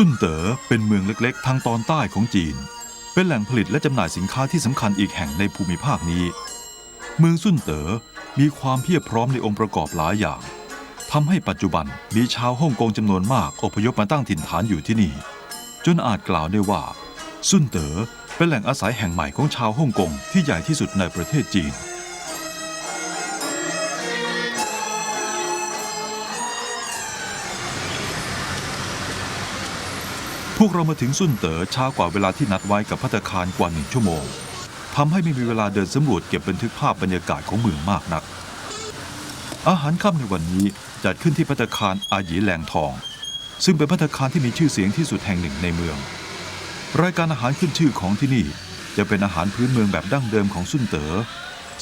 ซุนเต๋อเป็นเมืองเล็กๆ ทางตอนใต้ของจีน เป็นแหล่งผลิตและจำหน่ายสินค้าที่สำคัญอีกแห่งในภูมิภาคนี้ เมืองซุนเต๋อมีความเพียบพร้อมในองค์ประกอบหลายอย่างทำให้ปัจจุบันมีชาวฮ่องกงจำนวนมากอพยพมาตั้งถิ่นฐานอยู่ที่นี่ จนอาจกล่าวได้ว่าซุนเต๋อเป็นแหล่งอาศัยแห่งใหม่ของชาวฮ่องกงที่ใหญ่ที่สุดในประเทศจีน พวกเรามาถึงซุนเต๋อช้ากว่าเวลาที่นัดไว้กับพัตคารกว่าหนึ่งชั่วโมงทำให้ไม่มีเวลาเดินสำรวจเก็บบันทึกภาพบรรยากาศของเมืองมากนัก อาหารค่ำในวันนี้จัดขึ้นที่พัตคารอาหยีแหลงทอง ซึ่งเป็นพัตคารที่มีชื่อเสียงที่สุดแห่งหนึ่งในเมือง รายการอาหารขึ้นชื่อของที่นี่จะเป็นอาหารพื้นเมืองแบบดั้งเดิมของซุนเต๋อ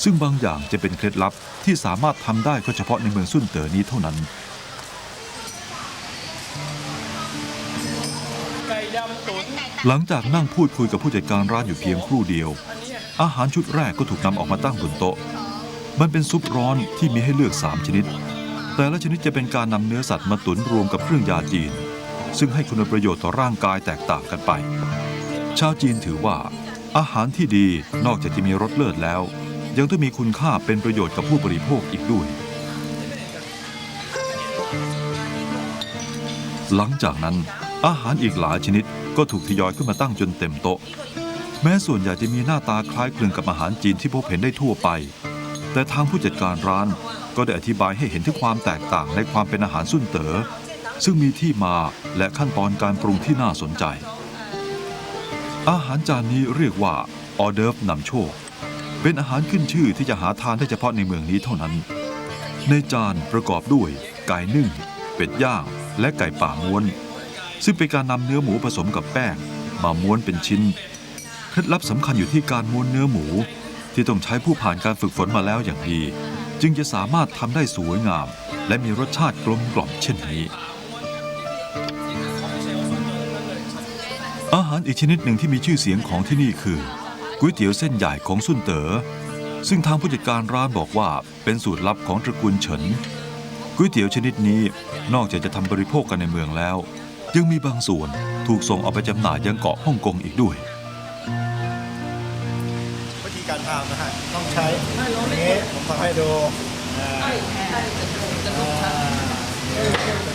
ซึ่งบางอย่างจะเป็นเคล็ดลับที่สามารถทำได้ก็เฉพาะในเมืองซุนเต๋อนี้เท่านั้น หลังจากนั่งพูดคุยกับผู้จัดการร้านอยู่เพียงครู่เดียว อาหารชุดแรกก็ถูกนำออกมาตั้งบนโต๊ะ มันเป็นซุปร้อนที่มีให้เลือก 3 ชนิด แต่ละชนิดจะเป็นการนำเนื้อสัตว์มาตุ๋นรวมกับเครื่องยาจีน ซึ่งให้คุณประโยชน์ต่อร่างกายแตกต่างกันไป ชาวจีนถือว่า อาหารที่ดีนอกจากจะมีรสเลิศแล้ว ยังต้องมีคุณค่าเป็นประโยชน์กับผู้บริโภคอีกด้วย หลังจากนั้นอาหารอีกหลายชนิด ก็ถูกทยอยขึ้นมาตั้งจนเต็มโต๊ะ แม้ส่วนใหญ่จะมีหน้าตาคล้ายคลึงกับอาหารจีนที่พบเห็นได้ทั่วไป แต่ทางผู้จัดการร้านก็ได้อธิบายให้เห็นถึงความแตกต่างในความเป็นอาหารสุ่นเต๋อซึ่งมีที่มาและขั้นตอนการปรุงที่น่าสนใจ อาหารจานนี้เรียกว่าออเดิร์ฟนำโชค เป็นอาหารขึ้นชื่อที่จะหาทานได้เฉพาะในเมืองนี้เท่านั้น ในจานประกอบด้วย ไก่นึ่ง เป็ดย่าง และไก่ป่าม้วน ซึ่งเป็นการนำเนื้อหมูผสมกับแป้งมาม้วนเป็นชิ้น เคล็ดลับสำคัญอยู่ที่การม้วนเนื้อหมู ที่ต้องใช้ผู้ผ่านการฝึกฝนมาแล้วอย่างดี จึงจะสามารถทำได้สวยงาม และมีรสชาติกลมกล่อมเช่นนี้ อาหารอีกชนิดหนึ่งที่มีชื่อเสียงของที่นี่คือก๋วยเตี๋ยวเส้นใหญ่ของซุนเต๋อซึ่งทางผู้จัดการร้านบอกว่าเป็นสูตรลับของตระกูลเฉินก๋วยเตี๋ยวชนิดนี้นอกจากจะทำบริโภคกันในเมืองแล้ว ยังมีบางส่วนถูกส่งออกไปจำหน่ายยังเกาะฮ่องกงอีกด้วย วิธีการทำนะฮะต้องใช้อย่างนี้ผมทำให้ดูอ่าอ่า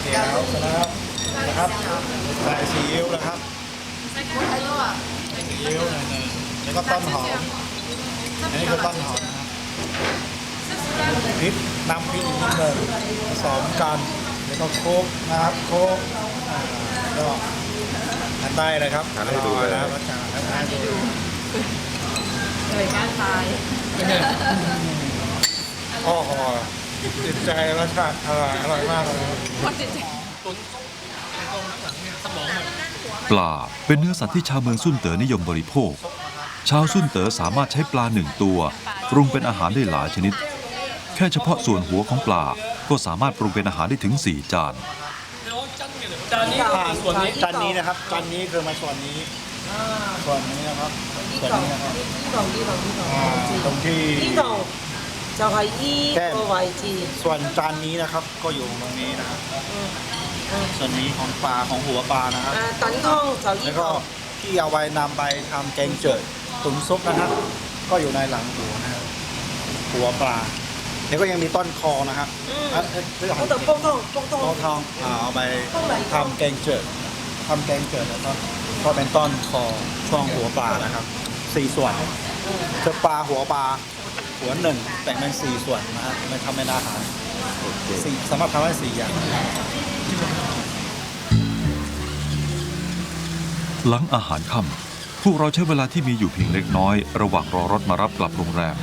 เดี๋ยวเสร็จแล้วนะครับใส่ซีอิ๊วนะครับใส่ซีอิ๊วหน่อยหนึ่งแล้วก็ต้นหอมอันนี้คือต้นหอมนะครับพริกน้ำพริกอีกนิดหนึ่งผสมกันแล้วก็โคกนะครับโคกอ่า ก็ทานได้เลยครับอร่อยนะครับรสชาติทานได้ดูเลยก้านตายโอ้โหติดใจรสชาติอร่อยอร่อยมากเลย คนติดใจ ปลาเป็นเนื้อสัตว์ที่ชาวเมืองซุนเต๋อนิยมบริโภค ชาวซุนเต๋อสามารถใช้ปลาหนึ่งตัวปรุงเป็นอาหารได้หลายชนิด แค่เฉพาะส่วนหัวของปลาก็สามารถปรุงเป็นอาหารได้ถึง 4 จาน จานนี้ผ่านส่วนนี้ จานนี้นะครับจานนี้คือมาส่วนนี้ส่วนนี้นะครับส่วนนี้นะครับที่เก่าที่เก่าที่เก่ที่ตเก่ารงที่ ที่เก่าจะให้อีแก้ม ก็ไว้ทีส่วนจานนี้นะครับก็อยู่ตรงนี้นะครับส่วนนี้ของปลาของหัวปลานะครับตันท่องจะแล้ที่วก็เก่าที่เอาไว้นำไปทำแกงเจิดตุ๋มซุปนะครับ ก็อยู่ในหลังหัวนะครับหัวปลา แล้วก็ยังมีต้นคอนะฮะอืมรื่องอต้นทอง ต้นงองต๊ะทองเอาไปทำแกงเจิดทำแกงเจิดแล้วก็ก็เป็นต้นคอช่วงหัวปลานะครับสี่ส่วนจะปลาหัวปลาหัวหนึ่งแต่งเป็นสี่ส่วนนะฮะมันทำไม่นอาหารสี่สามารถทำได้สี่อย่าง หลังอาหารค่ำพวกเราใช้เวลาที่มีอยู่เพียงเล็กน้อย ระหว่างรอรถมารับกลับโรงแรม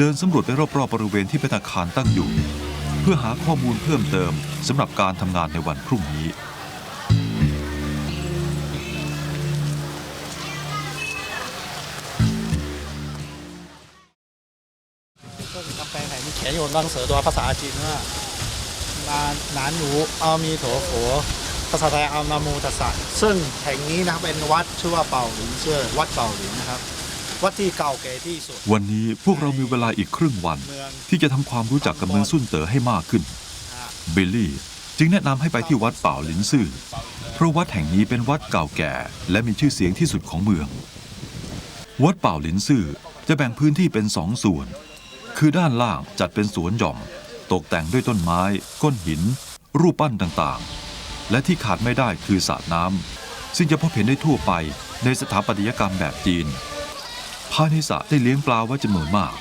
เดินสำรวจไปรอบๆบริเวณที่เป็นอาคารตั้งอยู่ เพื่อหาข้อมูลเพิ่มเติมสำหรับการทำงานในวันพรุ่งนี้ ก็คือกาแฟไทยมีเขียนอยู่บนหนังสือตัวภาษาจีนว่านานนานหนูอามีโถโขภาษาไทยเอานามูตัสสะซึ่งแห่งนี้นะครับเป็นวัดชื่อว่าเป่าหลินเชื่อวัดเป่าหลินนะครับ วัดที่เก่าแก่ที่สุด วันนี้พวกเรามีเวลาอีกครึ่งวันเมืองที่จะทำความรู้จักกับเมืองซุนเต๋อให้มากขึ้นอ่าบิลลี่จึงแนะนำให้ไปที่วัดเป่าหลินซื่อ เพราะวัดแห่งนี้เป็นวัดเก่าแก่ และมีชื่อเสียงที่สุดของเมือง วัดเป่าหลินซื่อจะแบ่งพื้นที่เป็นสองส่วน คือด้านล่างจัดเป็นสวนหย่อม ตกแต่งด้วยต้นไม้ ก้อนหิน รูปปั้นต่างๆ และที่ขาดไม่ได้คือสระน้ำซึ่งจะพบเห็นได้ทั่วไปในสถาปัตยกรรมแบบจีน ภายในสระได้เลี้ยงปลาไว้จำนวนมาก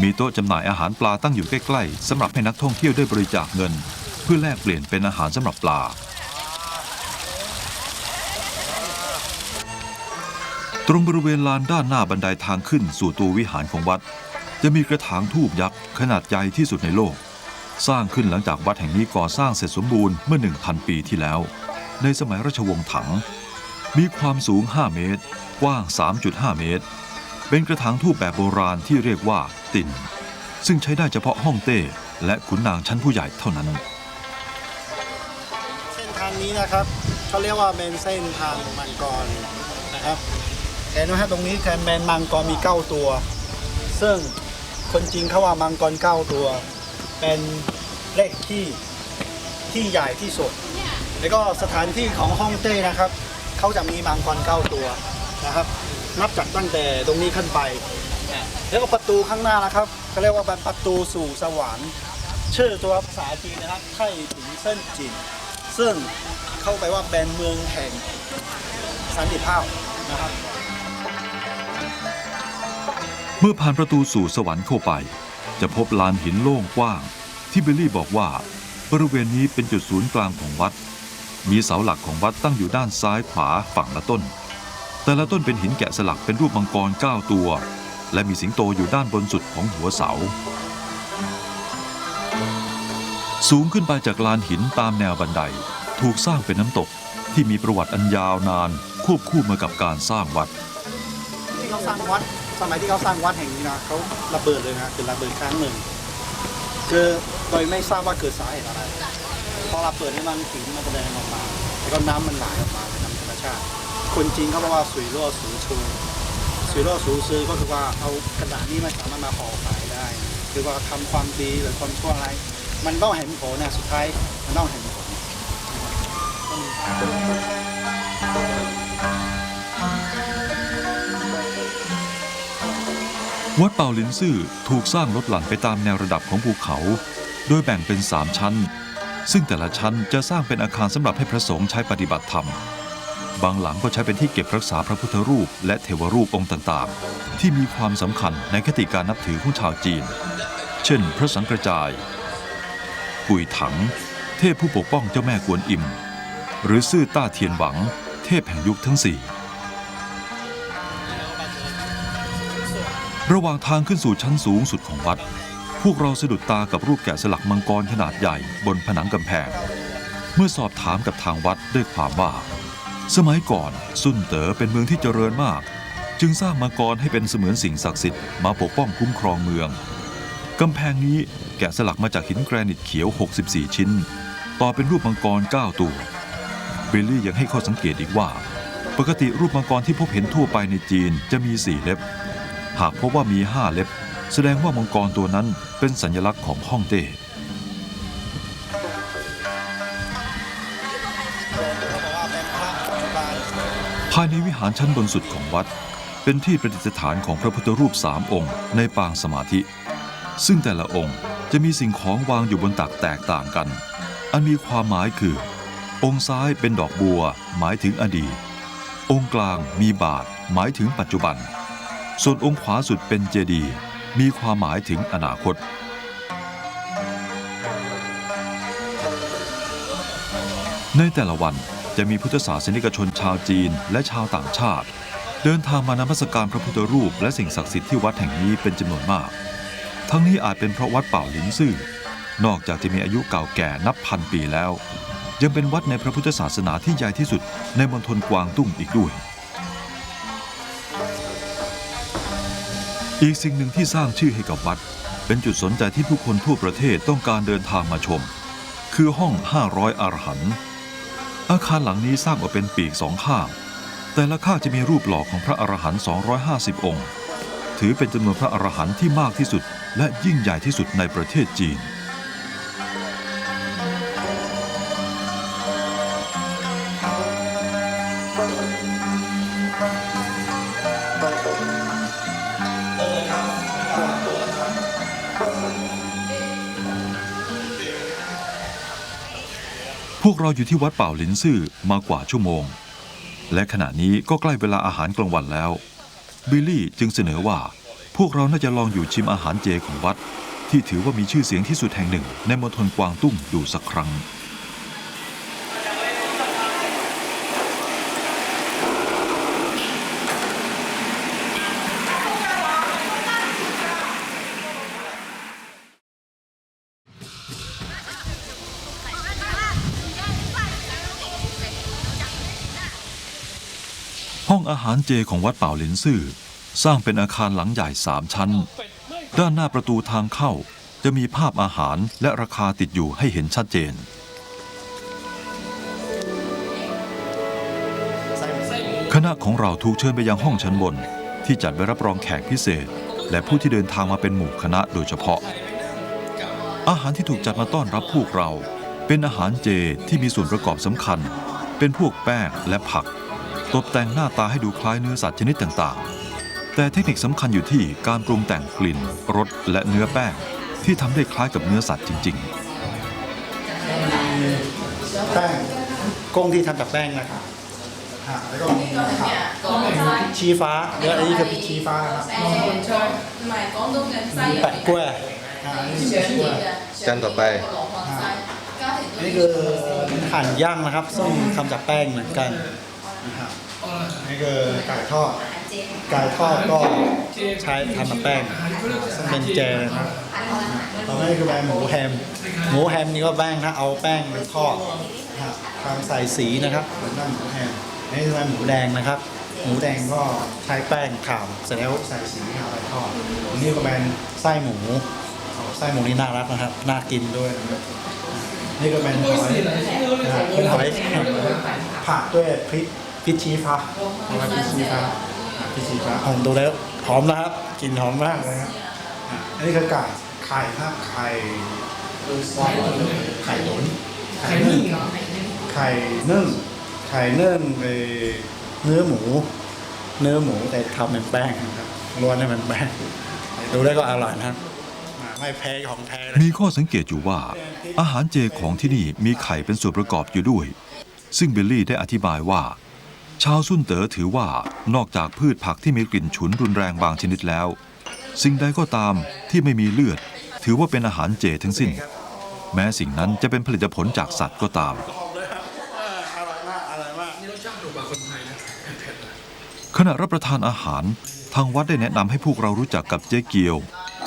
มีโต๊ะจำหน่ายอาหารปลาตั้งอยู่ใกล้ๆสำหรับให้นักท่องเที่ยวได้บริจาคเงิน เพื่อแลกเปลี่ยนเป็นอาหารสำหรับปลา ตรงบริเวณลานด้านหน้าบันไดทางขึ้นสู่ตัววิหารของวัด จะมีกระถางทูบยักษ์ขนาดใหญ่ที่สุดในโลก สร้างขึ้นหลังจากวัดแห่งนี้ก่อสร้างเสร็จสมบูรณ์เมื่อ 1,000 ปีที่แล้ว ในสมัยราชวงศ์ถัง มีความสูง 5 เมตร กว้าง 3.5 เมตร เป็นกระถางทูบแบบโบราณที่เรียกว่าตินซึ่งใช้ได้เฉพาะฮ่องเต้และขุนนางชั้นผู้ใหญ่เท่านั้น เส้นทางนี้นะครับเขาเรียกว่าเป็นเส้นทางมังกรนะครับเห็นไหมฮะตรงนี้แคนแมนมังกรมีเก้าตัว ซึ่งคนจีนเขาว่ามังกรเก้าตัว เป็นเลขที่ที่ใหญ่ที่สุด แล้วก็สถานที่ของฮ่องเต้นะครับเขาจะมีมังกรเก้าตัวนะครับ นับจากตั้งแต่ตรงนี้ขึ้นไป แล้วก็ประตูข้างหน้านะครับเขาเรียกว่าเป็นประตูสู่สวรรค์ชื่อตัวภาษาจีนนะครับไท่ถิงเส้นจินซึ่งเข้าไปว่าเป็นเมืองแห่งสันติภาพนะครับ เมื่อผ่านประตูสู่สวรรค์เข้าไป จะพบลานหินโล่งกว้าง ที่เบลลี่บอกว่าบริเวณนี้เป็นจุดศูนย์กลางของวัด มีเสาหลักของวัดตั้งอยู่ด้านซ้ายขวาฝั่งละต้น แต่ละต้นเป็นหินแกะสลักเป็นรูปมังกร9ตัว และมีสิงโตอยู่ด้านบนสุดของหัวเสา สูงขึ้นไปจากลานหินตามแนวบันได ถูกสร้างเป็นน้ำตกที่มีประวัติอันยาวนานควบคู่มากับการสร้างวัดที่เขาสร้างวัดสมัยที่เขาสร้างวัดแห่งนี้นะเขาระเบิดเลยนะคือระเบิดครั้งหนึ่งคือโดยไม่ทราบว่าเกิดสาเหตุอะไรพอระเบิดให้มันถึงมันแสดงออกมาแล้วก็น้ำมันไหลออกมาเป็นน้ำธรรมชาติ คนจีนเขาบอกว่าสุยรั่วสูชูสุยรั่วสูซือก็คือว่าเอากระดาษนี้มันสามารถมาห่อขายได้คือว่าทำความดีหรือความชั่วอะไร มันต้องเห็นผลนะสุดท้ายมันต้องเห็นผลวัดเป่าลินซื่อถูกสร้างลดหลั่นไปตามแนวระดับของภูเขา โดยแบ่งเป็น3ชั้น ซึ่งแต่ละชั้นจะสร้างเป็นอาคารสำหรับให้พระสงฆ์ใช้ปฏิบัติธรรม บางหลังก็ใช้เป็นที่เก็บรักษาพระพุทธรูป และเทวรูปองค์ต่างๆ ที่มีความสำคัญในคติการนับถือของชาวจีน เช่น พระสังกระจาย กุยถัง เทพผู้ปกป้องเจ้าแม่กวนอิม หรือซื่อต้าเทียนหวัง เทพแห่งยุคทั้งสี่ระหว่างทางขึ้นสู่ชั้นสูงสุดของวัด พวกเราสะดุดตากับรูปแกะสลักมังกรขนาดใหญ่บนผนังกำแพง เมื่อสอบถามกับทางวัดด้วยความว่า สมัยก่อนซุนเต๋อเป็นเมืองที่เจริญมาก จึงสร้างมังกรให้เป็นเสมือนสิ่งศักดิ์สิทธิ์มาปกป้องคุ้มครองเมืองกำแพงนี้แกะสลักมาจากหินแกรนิตเขียว 64 ชิ้น ต่อเป็นรูปมังกร 9 ตัวเบลลี่ยังให้ข้อสังเกตอีกว่า ปกติรูปมังกรที่พบเห็นทั่วไปในจีนจะมี 4 เล็บ หากพบว่ามี 5 เล็บ แสดงว่ามังกรตัวนั้นเป็นสัญลักษณ์ของฮ่องเต้ ภายในวิหารชั้นบนสุดของวัด เป็นที่ประดิษฐานของพระพุทธรูปสามองค์ในปางสมาธิ ซึ่งแต่ละองค์จะมีสิ่งของวางอยู่บนตักแตกต่างกัน อันมีความหมายคือ องค์ซ้ายเป็นดอกบัว หมายถึงอดีต องค์กลางมีบาทหมายถึงปัจจุบัน ส่วนองค์ขวาสุดเป็นเจดีย์มีความหมายถึงอนาคตในแต่ละวัน จะมีพุทธศาสนิกชนชาวจีนและชาวต่างชาติ เดินทางมานมัสการพระพุทธรูปและสิ่งศักดิ์สิทธิ์ที่วัดแห่งนี้เป็นจำนวนมาก ทั้งนี้อาจเป็นเพราะวัดเป่าหลินซื่อนอกจากจะมีอายุเก่าแก่นับพันปีแล้ว ยังเป็นวัดในพระพุทธศาสนาที่ใหญ่ที่สุดในมณฑลกวางตุ้งอีกด้วย อีกสิ่งหนึ่งที่สร้างชื่อให้กับวัด เป็นจุดสนใจที่ผู้คนทั่วประเทศต้องการเดินทางมาชม คือห้อง 500อรหันต์ อาคารหลังนี้สร้างออกเป็นปีกสองข้าง แต่ละข้างจะมีรูปหล่อของพระอรหันต์250 องค์ ถือเป็นจำนวนพระอรหันต์ที่มากที่สุดและยิ่งใหญ่ที่สุดในประเทศจีน วกเราอยู่ที่วัดเป่าหลินซื่อมากว่าชั่วโมง และขณะนี้ก็ใกล้เวลาอาหารกลางวันแล้ว บิลลี่จึงเสนอว่า พวกเราน่าจะลองอยู่ชิมอาหารเจของวัด ที่ถือว่ามีชื่อเสียงที่สุดแห่งหนึ่งในมณฑลกวางตุ้งดูสักครั้ง ห้อาหารเจของวัดเป่าหลินซื่อ สร้างเป็นอาคารหลังใหญ่สามชั้น ด้านหน้าประตูทางเข้าจะมีภาพอาหารและราคาติดอยู่ให้เห็นชัดเจน คณะของเราถูกเชิญไปยังห้องชั้นบน ที่จัดไว้รับรองแขกพิเศษ และผู้ที่เดินทางมาเป็นหมู่คณะโดยเฉพาะ อาหารที่ถูกจัดมาต้อนรับพวกเรา เป็นอาหารเจที่มีส่วนประกอบสำคัญ เป็นพวกแป้งและผัก ตกแต่งหน้าตาให้ดูคล้ายเนื้อสัตว์ชนิดต่างๆ แต่เทคนิคสำคัญอยู่ที่การปรุงแต่งกลิ่นรสและเนื้อแป้งที่ทำได้คล้ายกับเนื้อสัตว์จริงๆแป้งกุ้งที่ทำจากแป้งนะครับแล้วก็ชีฟ้าแล้วอันนี้คือพริชีฟ้าครับแปะกล้วยจานต่อไปนนี่คือหั่นย่างนะครับซึ่งทำจากแป้งเหมือนกันนะครับ นนี่คือไก่ทอด ไก่ทอดก็ใช้ทำจากแป้งซึ่งเป็นเจนะครับต่อไปนี่คือแป้งหมูแฮม หมูแฮมนี่ก็แป้งนะเอาแป้งไปทอดนะครับทำใส่สีนะครับเหมือนกับหมูแฮมอันนี่คือแป้งหมูแดงนะครับ หมูแดงก็ใช้แป้งขาวเสร็จแล้วใส่สีเอาไปทอดอันนี้ก็เป็นไส้หมูไส้หมูนี่น่ารักนะครับ น่ากินด้วยนะครับนี่ก็เป็นหอยนะครับเป็นหอยผัดด้วยพริก พริกชี้ฟ้าเอาไว้พริกชี้ฟ้าอะพริกชี้ฟ้าผมดูแล้วหอมนะครับกลิ่นหอมมากเลยครับอะอันนี้คือไก่ไข่ครับไข่ไข่หนุนไข่นึ่งไข่นึ่งไข่นึ่งเอ่อเนื้อหมู เนื้อหมูแต่ทำเป็นแป้งนะครับล้วนให้มันแป้งดูแล้วก็อร่อยนะครับอะไม่แพ้ของแท้เลยๆมีข้อสังเกตอยู่ว่า อาหารเจของที่นี่มีไข่เป็นส่วนประกอบอยู่ด้วย ซึ่งบิลลี่ได้อธิบายว่า ชาวซุนเต๋อถือว่านอกจากพืชผักที่มีกลิ่นฉุนรุนแรงบางชนิดแล้ว สิ่งใดก็ตามที่ไม่มีเลือด ถือว่าเป็นอาหารเจทั้งสิ้น แม้สิ่งนั้นจะเป็นผลิตผลจากสัตว์ก็ตาม ขณะรับประทานอาหารทางวัดได้แนะนำให้พวกเรารู้จักกับเจ๊เกียว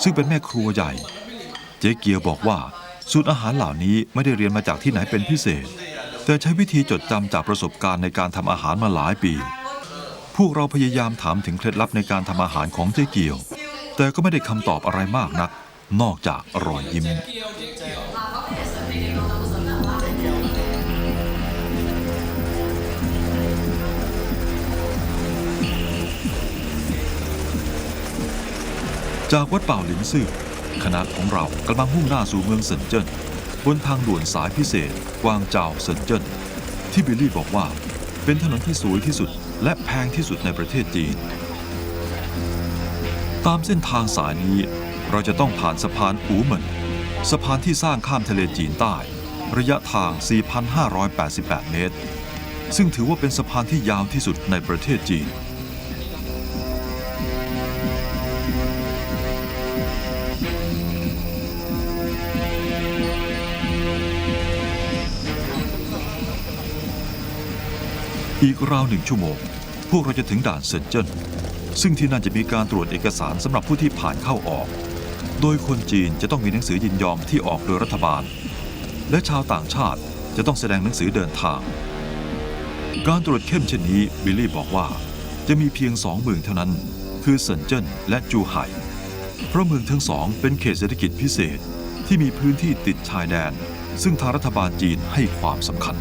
ซึ่งเป็นแม่ครัวใหญ่ เจ๊เกียวบอกว่าสูตรอาหารเหล่านี้ไม่ได้เรียนมาจากที่ไหนเป็นพิเศษ แต่ใช้วิธีจดจำจากประสบการณ์ในการทำอาหารมาหลายปี พวกเราพยายามถามถึงเคล็ดลับในการทำอาหารของเจ๊เกียว แต่ก็ไม่ได้คำตอบอะไรมากนัก นอกจากรอยยิ้ม จากวัดเป่าหลินซื่อคณะของเรากำลังมุ่งหน้าสู่เมืองเซินเจิ้น บนทางด่วนสายพิเศษกวางเจาเซินเจิ้นที่บิลลี่บอกว่าเป็นถนนที่สวยที่สุดและแพงที่สุดในประเทศจีน ตามเส้นทางสายนี้เราจะต้องผ่านสะพานอูเหมินสะพานที่สร้างข้ามทะเลจีนใต้ ระยะทาง 4,588 เมตร ซึ่งถือว่าเป็นสะพานที่ยาวที่สุดในประเทศจีน อีกราวหนึ่งชั่วโมง พวกเราจะถึงด่านเซินเจิ้นซึ่งที่นั่นจะมีการตรวจเอกสารสำหรับผู้ที่ผ่านเข้าออก โดยคนจีนจะต้องมีหนังสือยินยอมที่ออกโดยรัฐบาล และชาวต่างชาติจะต้องแสดงหนังสือเดินทาง การตรวจเข้มเช่นนี้บิลลี่บอกว่า จะมีเพียงสองเมืองเท่านั้น คือเซินเจิ้นและจูไห่เพราะเมืองทั้งสองเป็นเขตเศรษฐกิจพิเศษที่มีพื้นที่ติดชายแดน ซึ่งทางรัฐบาลจีนให้ความสำคัญ